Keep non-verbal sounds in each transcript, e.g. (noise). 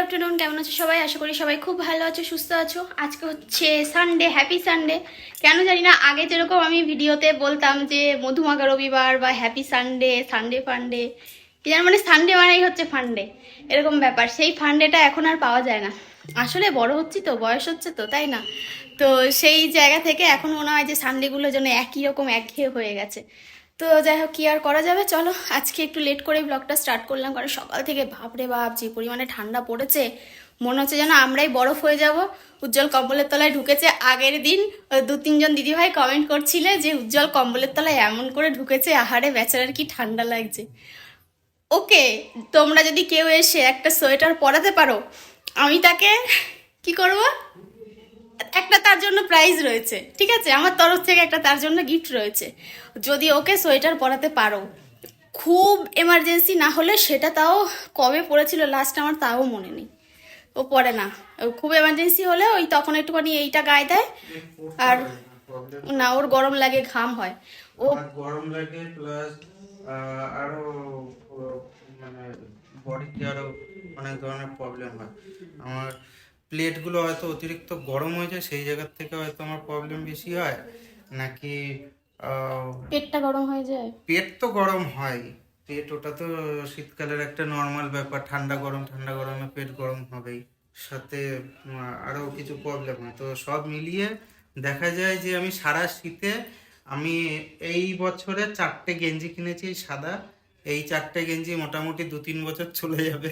Afternoon কেমন আছো সবাই? আশা করি সবাই খুব ভালো আছো, সুস্থ আছো। আজকে হচ্ছে সানডে হ্যাপি সানডে কেন জানি না, আগে যেরকম আমি ভিডিওতে বলতাম যে মধুমাখা রবিবার বা হ্যাপি সানডে সানডে ফান্ডে জানো মানে সানডে মানেই হচ্ছে ফান্ডে এরকম ব্যাপার, সেই ফান্ডেটা এখন আর পাওয়া যায় না। আসলে বড় হচ্ছি তো, বয়স হচ্ছে তো, তাই না? তো সেই জায়গা থেকে এখন মনে হয় যে সানডেগুলো যেন একই রকম, একঘেয়ে হয়ে গেছে। তো যাই হোক কি আর করা যাবে? চলো, আজকে একটু লেট করে ব্লগটা স্টার্ট করলাম, কারণ সকাল থেকে বাপরে বাপ, যে পরিমাণে ঠান্ডা পড়েছে, মনে হচ্ছে যেন আমরাই বরফ হয়ে যাব। উজ্জ্বল কম্বলের তলায় ঢুকেছে আগের দিন। দু তিনজন দিদিভাই কমেন্ট করছিলে যে, উজ্জ্বল কম্বলের তলায় এমন করে ঢুকেছে, আহারে বেচারার কি ঠান্ডা লাগছে। ওকে, তোমরা যদি কেউ এসে একটা সোয়েটার পরাতে পারো, আমি তাকে কি করব? একটা তার জন্য প্রাইজ রয়েছে, ঠিক আছে? আমার তরফ থেকে একটা তার জন্য গিফট রয়েছে। যদি ওকে সোয়েটার পরাতে পারো, খুব এমার্জেন্সি না হলে সেটা তাও কবে পড়েছিল লাস্ট আমার তাও মনে নেই। ও পরে না। খুব এমার্জেন্সি হলে ওই তখন একটুখানি এইটা গায়ে দেয়, আর না, ওর গরম লাগে, ঘাম হয়। ও গরম লাগে প্লাস আরও মানে বডিতে আরও অনেক ধরনের প্রবলেম হয়। আমার প্লেটগুলো হয়তো অতিরিক্ত গরম হয়ে যায় সেই জায়গার থেকে হয়তো আমার প্রবলেম বেশি হয়। নাকি পেটটা গরম হয়ে যায়? পেট তো গরম হয়। পেট ওটা তো শীতকালের একটা নর্মাল ব্যাপার ঠান্ডা গরম ঠান্ডা গরমে পেট গরম হবেই। সাথে উম, আরও কিছু প্রবলেম হয়। তো সব মিলিয়ে দেখা যায় যে আমি সারা শীতে আমি এই বছরে চারটে গেঞ্জি কিনেছি সাদা। এই চারটে গেঞ্জি মোটামুটি দু তিন বছর চলে যাবে।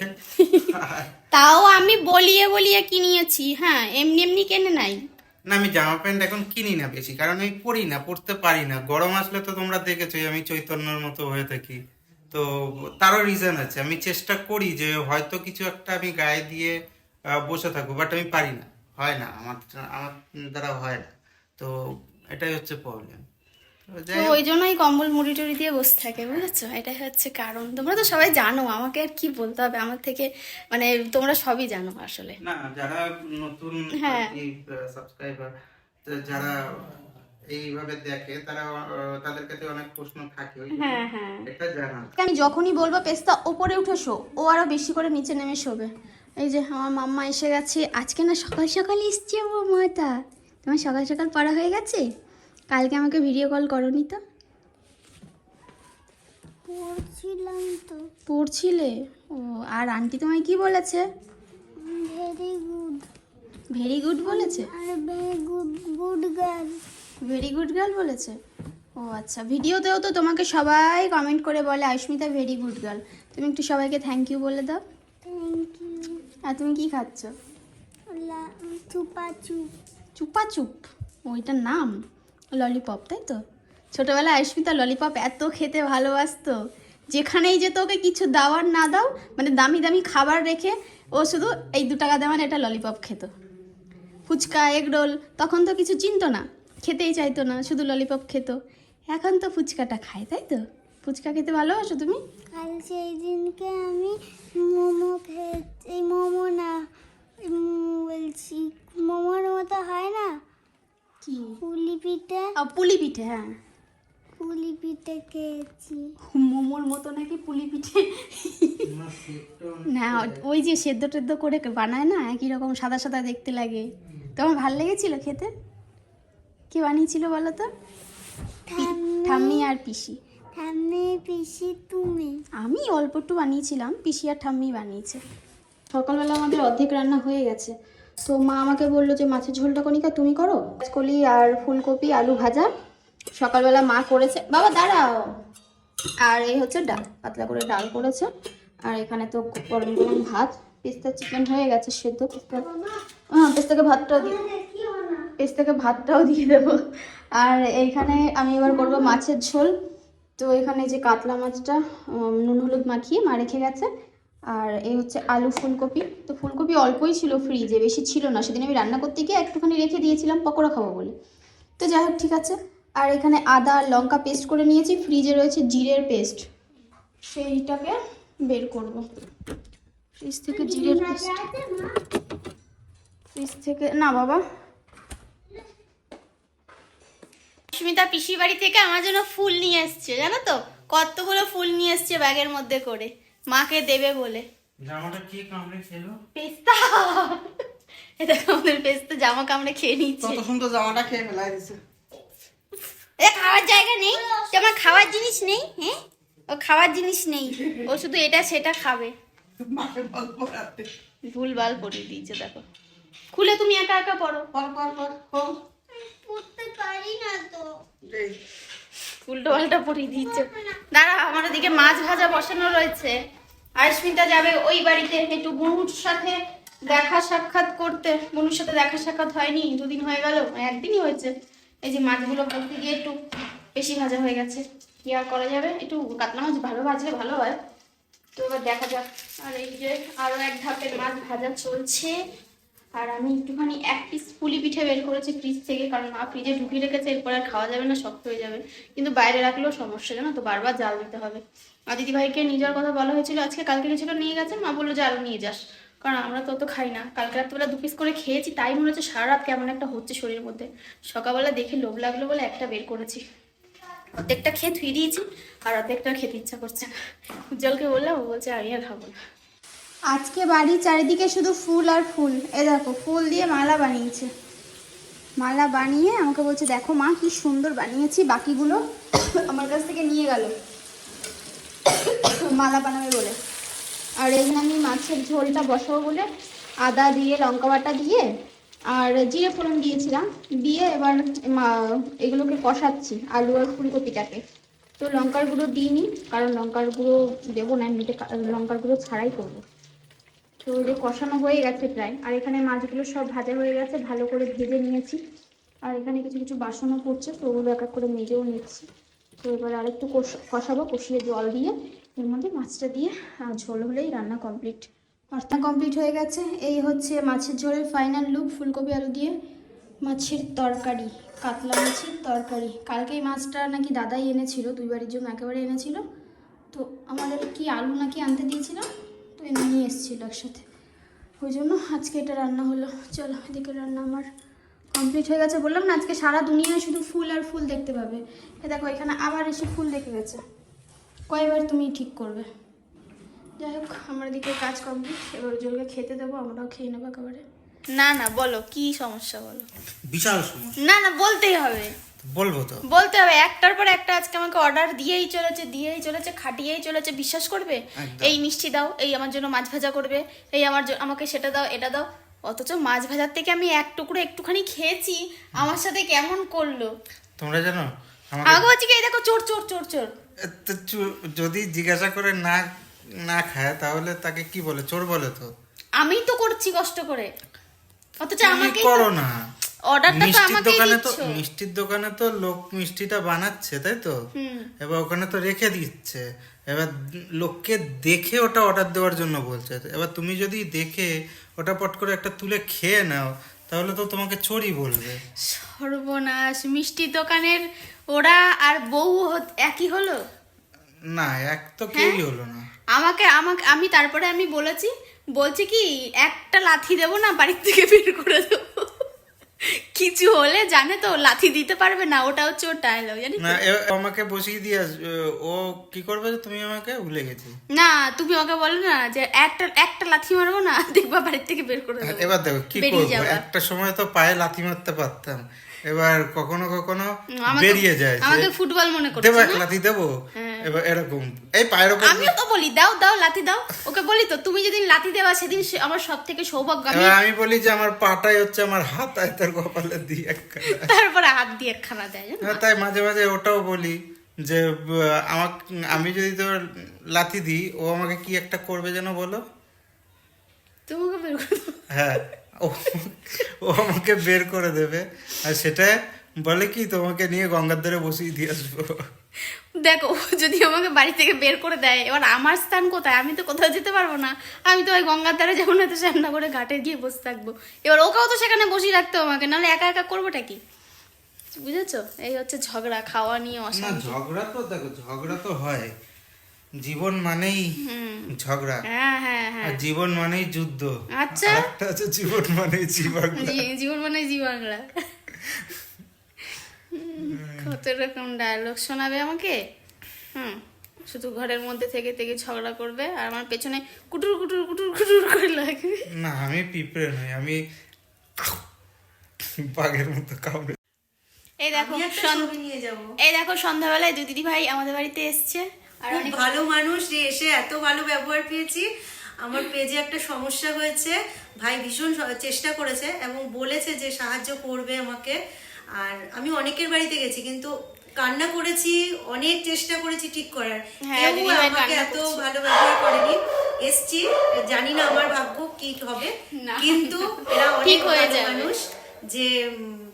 তাও আমি বলিয়ে বলিয়ে কিনিয়েছি হ্যাঁ এমনি এমনি কেনে নাই। না আমি জামা প্যান্ট এখন কিনি না বেশি কারণ আমি পরি না পরতে পারি না। গরম আসলে তো তোমরা দেখেছোই আমি চৈতন্যর মতো হয়ে থাকি। তো তারও রিজন আছে আমি চেষ্টা করি যে হয়তো কিছু একটা আমি গায়ে দিয়ে বসে থাকব বাট আমি পারি না। হয় না আমার আমার দ্বারা হয় না। তো এটাই হচ্ছে প্রবলেম তো ওই জন্যই কম্বল মুড়ি টুড়ি দিয়ে বসে থাকে বুঝেছ? এটাই হচ্ছে কারণ। তোমরা তো সবাই জানো আমাকে আর কি বলতে হবে? আমার থেকে মানে তোমরা সবই জানো আসলে। না যারা নতুন হ্যাঁ। সাবস্ক্রাইবার যারা এইভাবে দেখে তারা তাদের কাছে অনেক প্রশ্ন থাকে হ্যাঁ হ্যাঁ। এটা জানা আমি যখনই বলব পেস্তা ওপরে উঠে শো। ও আরও বেশি করে নিচে নেমে শোবে। এই যে আমার মাম্মা এসে গেছে। আজকে না সকাল সকাল এসছে ও মাতা। তোমার সকাল সকাল পড়া হয়ে গেছে? কালকে আমাকে ভিডিও কল করনি তো? পড়ছিলাম তো। পড়ছিলে? ও আর আন্টি তোমায় কি বলেছে? ভেরি গুড ভেরি গুড বলেছে? আর very good good girl very good girl বলেছে? ও আচ্ছা। ভিডিওতেও তো তোমাকে সবাই কমেন্ট করে বলে আয়ুষ্মিতা ভেরি গুড গার্ল তুমি একটু সবাইকে থ্যাংক ইউ বলে দাও। থ্যাংক ইউ আর তুমি কি খাচ্ছ? চুপা চুপ চুপা চুপ ওইটার নাম? ললিপপ তাই তো? ছোটবেলায় আয়ুষ্মিতা ললিপপ এত খেতে ভালোবাসতো। যেখানেই যেত ওকে কিছু দাওয়ার না দাও মানে দামি দামি খাবার রেখে ও শুধু এই দু টাকা দেওয়ান এটা ললিপপ খেত। ফুচকা এগরোল তখন তো কিছু চিনতো না। খেতেই চাইতো না, শুধু ললিপপ খেত। এখন তো ফুচকাটা খায়, তাই তো? ফুচকা খেতে ভালোবাসো তুমি? কাল সেই দিনকে আমি মোমো এই মোমো না বলছি, মোমোর মতো হয় না? কি? পুলি পিঠে পুলি পিঠে হ্যাঁ। পুলি পিঠে খেয়েছি। মোমোর মতো নাকি পুলি পিঠে না ওই যে সেদ্ধ টেদ্ধ করে বানায় না একই রকম সাদা সাদা দেখতে লাগে। তোমার ভালো লেগেছিল খেতে? কি বানিয়েছিল বলো তো? ঠাম্মি আর পিসি। ঠাম্মি পিসি তুমি? আমি অল্প একটু বানিয়েছিলাম পিসি আর ঠাম্মি বানিয়েছে। সকালবেলা আমাদের অর্ধেক রান্না হয়ে গেছে। তো মা আমাকে বলল যে মাছের ঝোলটা কনিকা তুমি করো কলি আর ফুলকপি, আলু ভাজা। সকালবেলা মা করেছে বাবা, দাঁড়াও। আর এই হচ্ছে ডাল, পাতলা করে ডাল করেছে। আর এখানে তো গরম গরম ভাত পেস্তা চিকেন হয়ে গেছে সেদ্ধ পেস্তা। হ্যাঁ পেস্তাকে ভাতটাও দিয়ে পেস্তাকে ভাতটাও দিয়ে দেবো। আর এইখানে আমি এবার করব মাছের ঝোল। তো এখানে যে কাতলা মাছটা নুন হলুদ মাখিয়ে মা রেখে গেছে। আর এই হচ্ছে আলু ফুলকপি। তো ফুলকপি অল্পই ছিল ফ্রিজে বেশি ছিল না। সেদিন আমি রান্না করতে গিয়ে একটুখানি রেখে দিয়েছিলাম পকোড়া খাব বলে। তো যাই হোক ঠিক আছে। আর এখানে আদা আর লঙ্কা পেস্ট করে নিয়েছি। ফ্রিজে রয়েছে জিরের পেস্ট সেইটাকে বের করব। ফ্রিজ থেকে জিরের পেস্ট ফ্রিজ থেকে না বাবা। সুস্মিতা পিসি বাড়ি থেকে আমার জন্য ফুল নিয়ে এসছে জানো তো? কতগুলো ফুল নিয়ে এসছে ব্যাগের মধ্যে করে। মাকে দেবে বলে। জামাটা কি কামড়ে খেলো? পেস্তা। এটা আমাদের পেস্তা জামা কামড়ে খেয়ে নিচ্ছে। কত সুন্দর জামাটা খেয়ে ফেলাই দিছে। এ খাওয়ার জায়গা নেই। তোমার খাওয়ার জিনিস নেই? হ্যাঁ? ও খাওয়ার জিনিস নেই। ও শুধু এটা সেটা খাবে। মাকে বল পরিয়ে দিয়েছে দেখো। খুলে তুমি একা একা পড়ো। পর পর পর পড়তে পারি না তো। উল্টো পাল্টা পরিয়ে দিচ্ছে দাঁড়া আমার ওদিকে মাছ ভাজা বসানো রয়েছে। আয়স্মিতা যাবে ওই বাড়িতে একটু গুরুর সাথে দেখা সাক্ষাৎ করতে। মনুর সাথে দেখা সাক্ষাৎ হয়নি, দুদিন হয়ে গেল, একদিনই হয়েছে। এই যে মাছগুলো করতে গিয়ে একটু বেশি ভাজা হয়ে গেছে। কি আর করা যাবে? একটু কাতলা মাছ ভালো ভাজলে ভালো হয়। তো এবার দেখা যাক। আর এই যে আরও এক ধাপের মাছ ভাজা চলছে। আর আমি একটুখানি এক পিস পুলি পিঠে বের করেছি ফ্রিজ থেকে, কারণ মা ফ্রিজে ঢুকিয়ে রেখেছে, এরপর আর খাওয়া যাবে না, শক্ত হয়ে যাবে। কিন্তু বাইরে রাখলেও সমস্যা, জানো তো? বারবার জাল দিতে হবে। আর দিদি ভাইকে নিয়ে যাওয়ার কথা বলা হয়েছিল, আজকে কালকে গেছিল নিয়ে গেছে, মা বলল জাল নিয়ে যাস। কারণ আমরা তো অত খাই না। কালকে রাত্রিবেলা দু পিস করে খেয়েছি, তাই মনে হচ্ছে সারা রাত কেমন একটা হচ্ছে শরীরের মধ্যে। সকালবেলা দেখে লোভ লাগল বলে একটা বের করেছি। অর্ধেকটা খেয়ে ধুয়ে দিয়েছি, আর অর্ধেকটা খেতে ইচ্ছা করছে না। উজ্জ্বলকে বললাম, ও বলছে আমি আর খাব না। আজকে বাড়ির চারিদিকে শুধু ফুল আর ফুল। এ দেখো, ফুল দিয়ে মালা বানিয়েছে। মালা বানিয়ে আমাকে বলছে, দেখো মা, কি সুন্দর বানিয়েছি, বাকিগুলো আমার কাছ থেকে নিয়ে গেল। মালা বানাবে বলে। আর এখানে আমি মাছের ঝোলটা বসাবো বলে, আদা দিয়ে, লঙ্কা বাটা দিয়ে, আর জিরে ফোড়ন দিয়েছিলাম। দিয়ে এবার এগুলোকে কষাচ্ছি, আলু আর ফুলকপিটাকে। তো লঙ্কার গুঁড়ো দিইনি, কারণ লঙ্কার গুঁড়ো দেবো না, এমনিতে লঙ্কার গুঁড়ো ছাড়াই করব। তো ওই যে কষানো হয়ে গেছে প্রায়। আর এখানে মাছগুলো সব ভাজা হয়ে গেছে, ভালো করে ভেজে নিয়েছি। আর এখানে কিছু কিছু বাসনও পড়ছে, তো ওগুলো এক এক করে মেজেও নিচ্ছি। তো এবার আরেকটু কষ- কষাবো, কষিয়ে জল দিয়ে। এর মধ্যে মাছটা দিয়ে ঝোল হলেই রান্না কমপ্লিট। রান্না কমপ্লিট হয়ে গেছে। এই হচ্ছে মাছের ঝোলের ফাইনাল লুক, ফুলকপি আলু দিয়ে মাছের তরকারি, কাতলা মাছের তরকারি। কালকে এই মাছটা নাকি দাদাই এনেছিল, দুই বাড়ির জন্য একেবারে এনেছিল। তো আমাদের কি আলু নাকি আনতে দিয়েছিলাম এনে নিয়ে এসেছিল একসাথে। ওই জন্য আজকে এটা রান্না হলো। চলো এদিকে রান্না আমার কমপ্লিট হয়ে গেছে। বললাম না আজকে সারা দুনিয়ায় শুধু ফুল আর ফুল দেখতে পাবে। এ দেখো এখানে আবার এসে ফুল দেখে গেছে। কয়বার তুমি ঠিক করবে? যাই হোক আমার দিকে কাজ কমপ্লিট এবার জলকে খেতে দেবো আমরাও খেয়ে নেব একেবারে। না না বলো কি সমস্যা বলো? বিশাল সমস্যা। না না বলতেই হবে। বলব তো? বলতে হবে একটার পর একটা আজকে আমাকে অর্ডার দিয়েই চলেছে দিয়েই চলেছে খাটিয়েই চলেছে বিশ্বাস করবে? এই মিষ্টি দাও এই আমার জন্য মাছ ভাজা করবে এই আমার আমাকে সেটা দাও এটা দাও। অথচ মাছ ভাজার থেকে আমি এক টুকরো একটুখানি খেয়েছি আমার সাথে কেমন করল? তোমরা জানো আমাকে আমাকে বলছি কি এই দেখো চোর চোর চোর চোর। যদি জিজ্ঞাসা করে না না খায় তাহলে তাকে কি বলে? চোর বলে তো। আমি তো করছি কষ্ট করে। অথচ আমাকে করো না। অর্ডারটা তো আমাকেই দোকানে তো মিষ্টির দোকানে তো লোক মিষ্টিটা বানাচ্ছে তাই তো? হুম। এবার ওখানে তো রেখে দিচ্ছে। এবার লোককে দেখে ওটা অর্ডার দেওয়ার জন্য বলছে। এবার তুমি যদি দেখে ওটা পট করে একটা তুলে খেয়ে নাও তাহলে তো তোমাকে চোরই বলবে। সর্বনাশ মিষ্টির দোকানের ওরা আর বউ একই হলো? না এক তো হ্যাঁ? কেউই হলো না। আমাকে আমাকে আমি তারপরে আমি বলেছি বলছি কি একটা লাথি দেবো না বাড়ির থেকে বের করে দেবো। কিছু হলে জানে তো লাথি দিতে পারবে না ওটা হচ্ছে ওর ডায়লগ জানি না আমাকে বসিয়ে দিয়ে ও কি করবে তুমি আমাকে ভুলে গেছি? না তুমি ওকে বলো না যে একটা একটা লাথি মারবো না দেখবা বাড়ি থেকে বের করে দেবো। এবার দেখো কি করব? একটা সময় তো পায়ে লাথি মারতে পারতাম। এবার কখনো কখনো বেরিয়ে যায় আমাকে ফুটবল মনে করছে দেবো? হ্যাঁ। লাথি দেবো? এবার এরকম এই পায়ের ওপর আমিও তো বলি দাও দাও লাথি দাও। ওকে বলি তো তুমি যেদিন লাথি দেওয়া সেদিন আমার সব থেকে সৌভাগ্য আমি আমি বলি যে আমার পাটাই হচ্ছে আমার হাত আয় তার কপালে দিয়ে একটা তারপরে হাত দিয়ে একখানা দেয় তাই মাঝে মাঝে ওটাও বলি যে আমার আমি যদি তোর লাথি দিই ও আমাকে কি একটা করবে যেন বলো? তোমাকে হ্যাঁ। ও ও আমাকে বের করে দেবে। আর সেটা বলে কি তোমাকে নিয়ে গঙ্গার ধারে বসিয়ে দিয়ে আসব। দেখো ও যদি আমাকে বাড়ি থেকে বের করে দেয় এবার আমার স্থান কোথায়? আমি তো কোথাও যেতে পারব না। আমি তো ওই গঙ্গার ধারে যখন হয়তো সামনা করে ঘাটে গিয়ে বসে থাকব। এবার ওকেও তো সেখানে বসিয়ে রাখতে হবে আমাকে নাহলে একা একা করবোটা কি? বুঝেছ? এই হচ্ছে ঝগড়া খাওয়া নিয়ে না ঝগড়া তো দেখো ঝগড়া তো হয়। জীবন মানেই হুম। ঝগড়া। হ্যাঁ হ্যাঁ হ্যাঁ। আর জীবন মানেই যুদ্ধ। আচ্ছা। একটা আছে জীবন মানেই জীবন জি- জীবন মানে জি বাংলা কত রকম ডায়লগ শোনাবে আমাকে? হুম শুধু ঘরের মধ্যে থেকে থেকে ঝগড়া করবে আর আমার পেছনে কুটুর কুটুর কুটুর কুটুর করে লাগবে। না আমি পিঁপড়ে নই আমি বাঘের মতো কামড়ে। এই দেখো এই দেখো সন্ধ্যাবেলায় দুই দিদি ভাই আমাদের বাড়িতে এসছে। খুব ভালো মানুষ যে এসে এত ভালো ব্যবহার পেয়েছি। আমার পেজে একটা সমস্যা হয়েছে। ভাই ভীষণ চেষ্টা করেছে এবং বলেছে যে সাহায্য করবে আমাকে। আর আমি অনেকের বাড়িতে গেছি কিন্তু কান্না করেছি অনেক চেষ্টা করেছি ঠিক করার। হ্যাঁ, কেউ আমাকে এত ভালো ব্যবহার করেনি। এসছি জানি না আমার ভাগ্য কি হবে। কিন্তু এরা (laughs) অনেক। মানুষ যে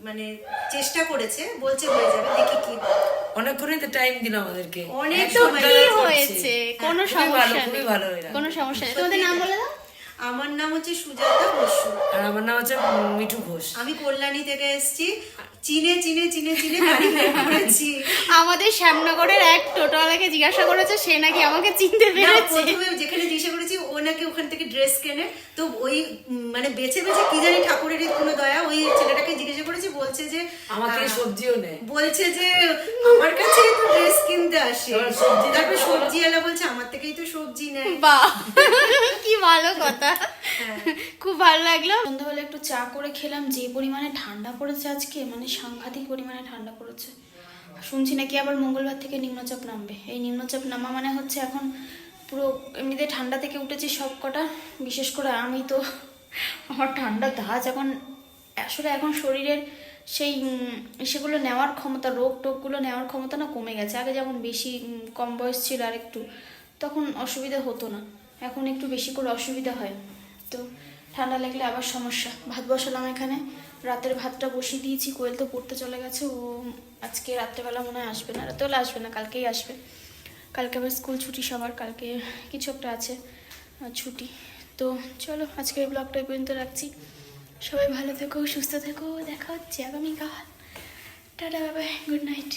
মানে চেষ্টা করেছে বলছে হয়ে যাবে দেখি কি হয়। অনেকক্ষণই তো টাইম দিল আমাদেরকে অনেক তো কি হয়েছে। কোনো সমস্যা নেই। ভালো। কোনো সমস্যা নেই। তোমাদের নাম বলে দাও। আমার নাম হচ্ছে সুজাতা বসু। আর আমার নাম হচ্ছে মিঠু ঘোষ। আমি কল্যাণী থেকে এসেছি। চিনে চিনে চিনে চিনে গাড়ি বের করেছি। আমাদের শ্যামনগরের এক টোটোওয়ালাকে জিজ্ঞাসা করেছে সে নাকি আমাকে চিনতে পেরেছে। প্রথমে যেখানে জিজ্ঞাসা করেছি নাকি ওখান থেকে ড্রেস কেনে। তো ওই মানে বেছে বেছে কি জানি ঠাকুরের কোনো দয়া ওই ছেলেটাকে জিজ্ঞাসা করেছি বলছে যে আমাকে সবজিও নেই বলছে যে আমার কাছে তো ড্রেস কিনতে আসে। সবজি তারপর সবজি এলা বলছে আমার থেকেই তো সবজি নেয় বাহ। কি ভালো কথা। হ্যাঁ। খুব ভালো লাগল। সন্ধ্যাবেলা একটু চা করে খেলাম যে পরিমাণে ঠান্ডা পড়েছে আজকে মানে সাংঘাতিক পরিমাণে ঠান্ডা পড়েছে। শুনছি নাকি আবার মঙ্গলবার থেকে নিম্নচাপ নামবে। এই নিম্নচাপ নামা মানে হচ্ছে এখন পুরো এমনিতে ঠান্ডা থেকে উঠেছি সব কটা। বিশেষ করে আমি তো, আমার ঠান্ডা ধাঁচ এখন আসলে এখন শরীরের সেই সেগুলো নেওয়ার ক্ষমতা, রোগ টোগগুলো নেওয়ার ক্ষমতা না কমে গেছে। আগে যেমন বেশি কম বয়স ছিল আর একটু তখন অসুবিধা হতো না। এখন একটু বেশি করে অসুবিধা হয়। তো ঠান্ডা লাগলে আবার সমস্যা। ভাত বসালাম এখানে। রাতের ভাতটা বসিয়ে দিয়েছি। কোয়েল তো পড়তে চলে গেছে। ও আজকে রাত্রেবেলা মনে হয় আসবে না। রাতেবেলা আসবে না, কালকেই আসবে। কালকে আবার স্কুল ছুটি সবার, কালকে কিছু একটা আছে ছুটি। তো চলো, আজকের ব্লগটা পর্যন্ত রাখছি। সবাই ভালো থেকো, সুস্থ থেকো, দেখা হচ্ছে আগামীকাল। টাটা বাবাই গুড নাইট।